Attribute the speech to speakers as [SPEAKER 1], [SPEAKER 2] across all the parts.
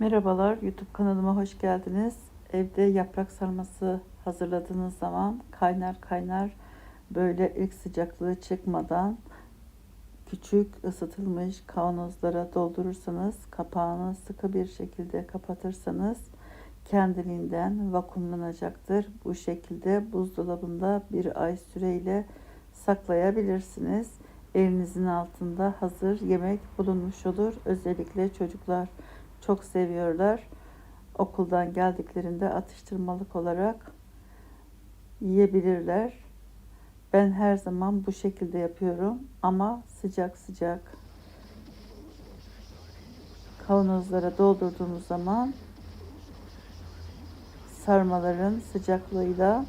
[SPEAKER 1] Merhabalar, YouTube kanalıma hoş geldiniz. Evde yaprak sarması hazırladığınız zaman kaynar kaynar böyle ilk sıcaklığı çıkmadan küçük ısıtılmış kavanozlara doldurursanız kapağını sıkı bir şekilde kapatırsanız kendiliğinden vakumlanacaktır. Bu şekilde buzdolabında bir ay süreyle saklayabilirsiniz. Elinizin altında hazır yemek bulunmuş olur. Özellikle çocuklar çok seviyorlar. Okuldan geldiklerinde atıştırmalık olarak yiyebilirler. Ben her zaman bu şekilde yapıyorum ama sıcak sıcak kavanozlara doldurduğumuz zaman sarmaların sıcaklığıyla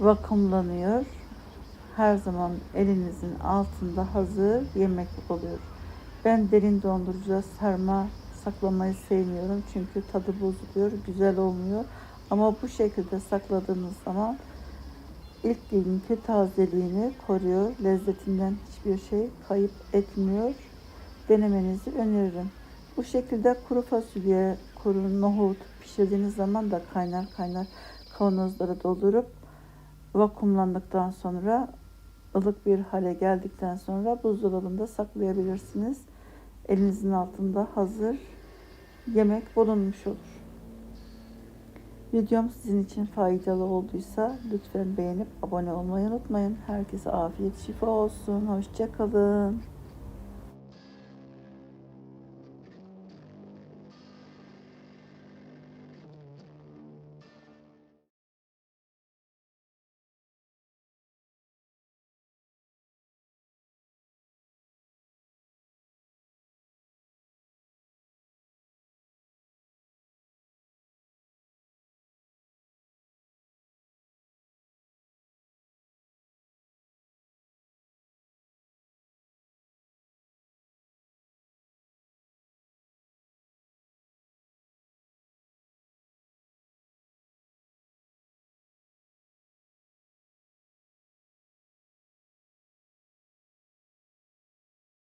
[SPEAKER 1] vakumlanıyor. Her zaman elinizin altında hazır yemek oluyor. Ben derin dondurucuda sarma saklamayı sevmiyorum çünkü tadı bozuluyor, güzel olmuyor. Ama bu şekilde sakladığınız zaman ilk günkü tazeliğini koruyor. Lezzetinden hiçbir şey kayıp etmiyor. Denemenizi öneririm. Bu şekilde kuru fasulye, kuru nohut pişirdiğiniz zaman da kaynar kaynar kavanozlara doldurup vakumlandıktan sonra ılık bir hale geldikten sonra buzdolabında saklayabilirsiniz. Elinizin altında hazır yemek bulunmuş olur. Videom sizin için faydalı olduysa lütfen beğenip abone olmayı unutmayın. Herkese afiyet şifa olsun. Hoşçakalın.